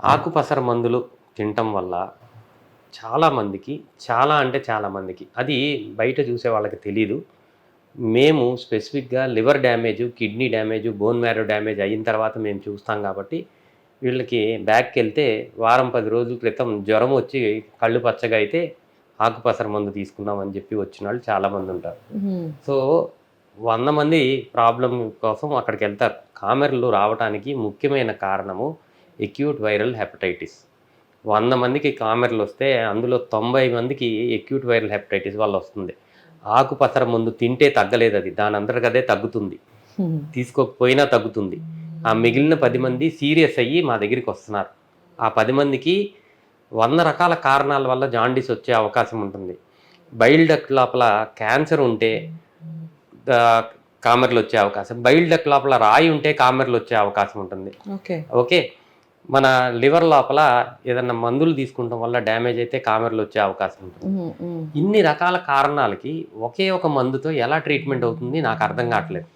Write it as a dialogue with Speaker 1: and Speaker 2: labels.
Speaker 1: ఆకుపసర మందులు తినటం వల్ల చాలామందికి చాలా అంటే చాలామందికి అది బయట చూసే వాళ్ళకి తెలీదు. మేము స్పెసిఫిక్గా liver damage kidney damage bone marrow damage అయిన తర్వాత మేము చూస్తాం కాబట్టి వీళ్ళకి బ్యాక్కి వెళ్తే వారం పది రోజుల క్రితం జ్వరం వచ్చి కళ్ళు పచ్చగా అయితే ఆకుపసర మందు తీసుకుందాం అని చెప్పి వచ్చిన వాళ్ళు చాలామంది ఉంటారు. సో వంద మంది ప్రాబ్లం కోసం అక్కడికి వెళ్తారు. కామెర్లు రావడానికి ముఖ్యమైన కారణము ఎక్యూట్ వైరల్ హెపటైటిస్ వంద మందికి కామెర్లు వస్తే అందులో తొంభై మందికి ఎక్యూట్ వైరల్ హెపటైటిస్ వల్ల వస్తుంది. ఆకుపసర ముందు తింటే తగ్గలేదు అది. దాని అందరికి అదే తగ్గుతుంది. తీసుకోకపోయినా తగ్గుతుంది. ఆ మిగిలిన పది మంది సీరియస్ అయ్యి మా దగ్గరికి వస్తున్నారు. ఆ పది మందికి వంద రకాల కారణాల వల్ల జాండీస్ వచ్చే అవకాశం ఉంటుంది. బైల్ డక్ట్ లోపల క్యాన్సర్ ఉంటే కామెర్లు వచ్చే అవకాశం. బైల్ డక్ట్ లోపల రాయి ఉంటే కామెర్లు వచ్చే అవకాశం ఉంటుంది.
Speaker 2: ఓకే.
Speaker 1: ఓకే? మన లివర్ లోపల ఏదన్నా మందులు తీసుకుంటాం వల్ల డ్యామేజ్ అయితే కామెర్లు వచ్చే అవకాశం ఉంటుంది. ఇన్ని రకాల కారణాలకి ఒకే ఒక మందుతో ఎలా ట్రీట్మెంట్ అవుతుంది నాకు అర్థం కావట్లేదు.